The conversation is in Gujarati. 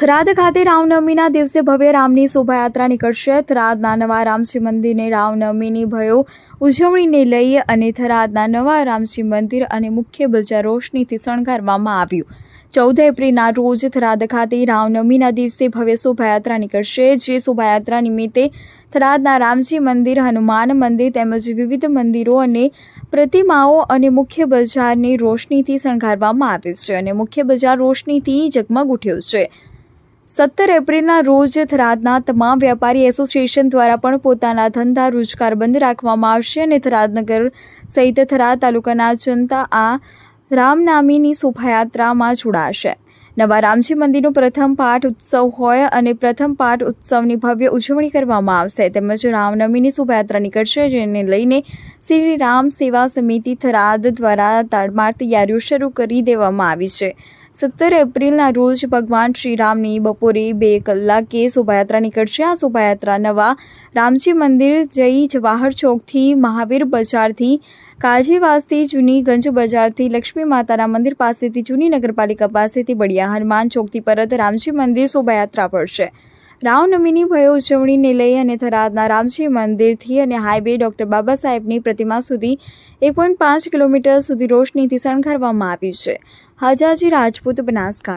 થરાદ ખાતે રામનવમીના દિવસે ભવ્ય રામની શોભાયાત્રા નીકળશે. થરાદના નવા રામજી મંદિરને રામનવમીની ભયો ઉજવણીને લઈ અને થરાદના નવા રામજી મંદિર અને મુખ્ય બજાર રોશનીથી શણગારવામાં આવ્યું. ચૌદ એપ્રિલના રોજ થરાદ ખાતે રામનવમીના દિવસે ભવ્ય શોભાયાત્રા નીકળશે. જે શોભાયાત્રા નિમિત્તે થરાદના રામજી મંદિર હનુમાન મંદિર તેમજ વિવિધ મંદિરો અને પ્રતિમાઓ અને મુખ્ય બજારની રોશનીથી શણગારવામાં આવે છે અને મુખ્ય બજાર રોશનીથી ઝગમગ ઉઠ્યો છે. સત્તર એપ્રિલના રોજ થરાદના તમામ વેપારી એસોસિએશન દ્વારા પણ પોતાના ધંધા રોજગાર બંધ રાખવામાં આવશે અને થરાદનગર સહિત થરાદ તાલુકાના જનતા આ રામનામીની શોભાયાત્રામાં જોડાશે. નવા રામજી મંદિરનો પ્રથમ પાઠ ઉત્સવ હોય અને પ્રથમ પાઠ ઉત્સવની ભવ્ય ઉજવણી કરવામાં આવશે. તેમજ રામનવમીની શોભાયાત્રા નીકળશે, જેને લઈને શ્રી રામ સેવા સમિતિ થરાદ દ્વારા તાડમાર તૈયારીઓ શરૂ કરી દેવામાં આવી છે. સત્તર એપ્રિલના રોજ ભગવાન શ્રી રામની બપોરે બે કલાકે શોભાયાત્રા નીકળશે. આ શોભાયાત્રા નવા રામજી મંદિર જઈ જવાહર ચોકથી મહાવીર બજારથી કાજીવાસથી જૂની ગંજ બજારથી લક્ષ્મી માતાના મંદિર પાસેથી જૂની નગરપાલિકા પાસેથી બળિયા હનુમાન ચોકથી પરત રામજી મંદિર શોભાયાત્રા પડશે રામનવમીની ભય ઉજવણીને લઈ અને થરાદના રામજી મંદિરથી અને હાઈવે ડૉક્ટર બાબા સાહેબની પ્રતિમા સુધી એક પોઈન્ટ પાંચ કિલોમીટર સુધી રોશનીથી શણગારવામાં આવી છે. હાજાજી રાજપૂત બનાસકાંઠા.